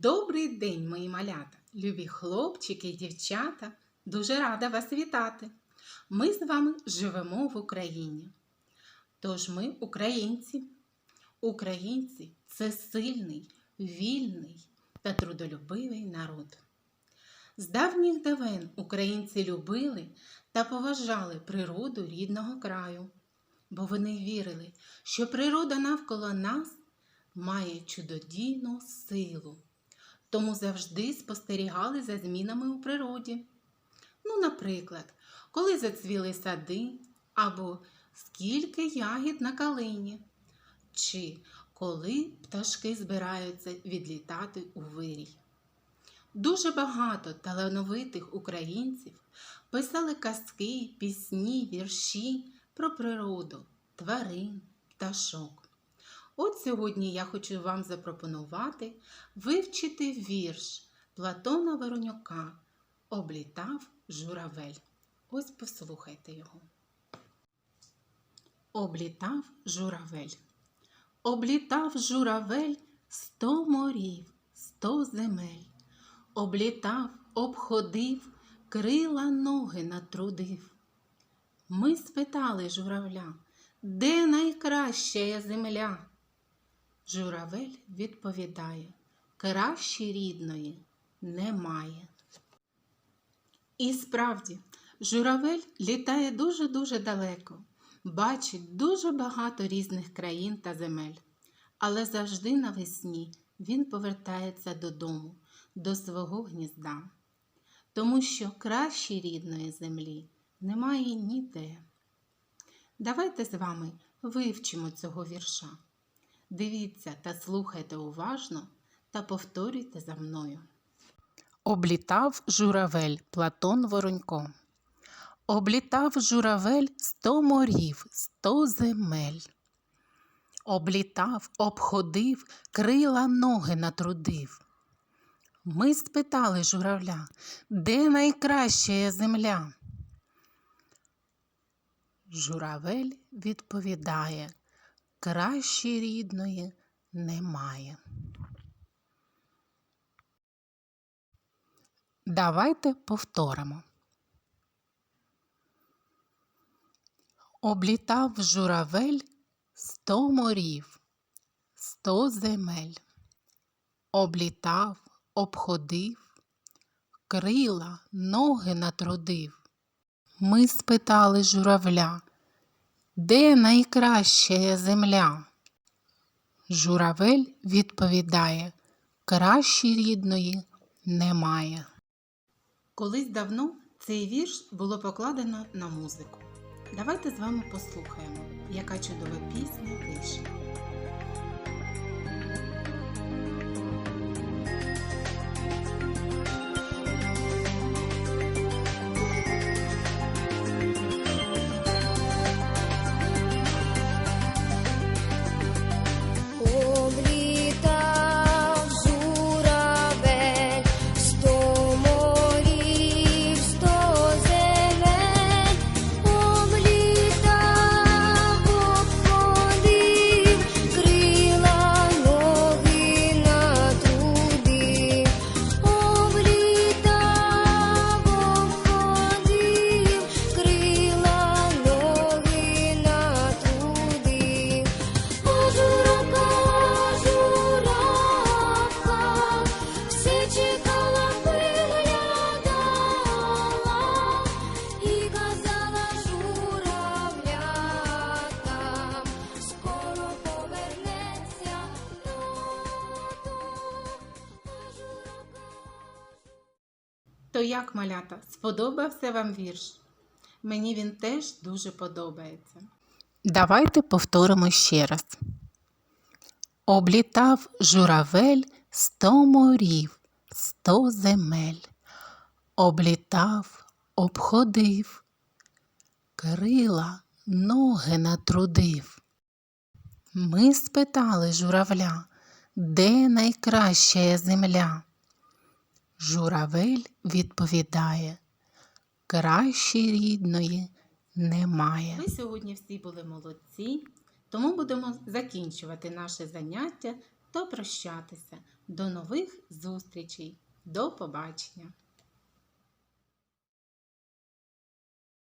Добрий день, мої малята, любі хлопчики і дівчата. Дуже рада вас вітати. Ми з вами живемо в Україні. Тож ми українці. Українці це сильний, вільний та трудолюбивий народ. З давніх давен українці любили та поважали природу рідного краю, бо вони вірили, що природа навколо нас має чудодійну силу, тому завжди спостерігали за змінами у природі. Ну, наприклад, коли зацвіли сади або скільки ягід на калині, чи коли пташки збираються відлітати у вирій. Дуже багато талановитих українців писали казки, пісні, вірші про природу, тварин, пташок. От сьогодні я хочу вам запропонувати вивчити вірш Платона Воронюка Облітав журавель. Ось послухайте його. Облітав журавель. Облітав журавель сто морів, сто земель. Облітав, обходив, крила ноги натрудив. Ми спитали журавля, де найкраща земля? Журавель відповідає, краще рідної немає. І справді, журавель літає дуже-дуже далеко, бачить дуже багато різних країн та земель, але завжди навесні він повертається додому, до свого гнізда, тому що краще рідної землі немає ніде. Давайте з вами вивчимо цього вірша. Дивіться та слухайте уважно та повторюйте за мною. Облітав журавель Платон Воронько. Облітав журавель сто морів, сто земель. Облітав, обходив, крила ноги натрудив. Ми спитали журавля, де найкраща земля? Журавель відповідає, краще рідної немає. Давайте повторимо. Облітав журавель сто морів, сто земель. Облітав, обходив, крила, ноги натрудив. Ми спитали журавля, де найкраща земля? Журавель відповідає, краще рідної немає. Колись давно цей вірш було покладено на музику. Давайте з вами послухаємо, яка чудова пісня вийшла. То як, малята, сподобався вам вірш? Мені він теж дуже подобається. Давайте повторимо ще раз. Облітав журавель сто морів, сто земель. Облітав, обходив, крила, ноги натрудив. Ми спитали журавля, де найкраща земля? Журавель відповідає, краще рідної немає. Ми сьогодні всі були молодці, тому будемо закінчувати наше заняття та прощатися. До нових зустрічей. До побачення!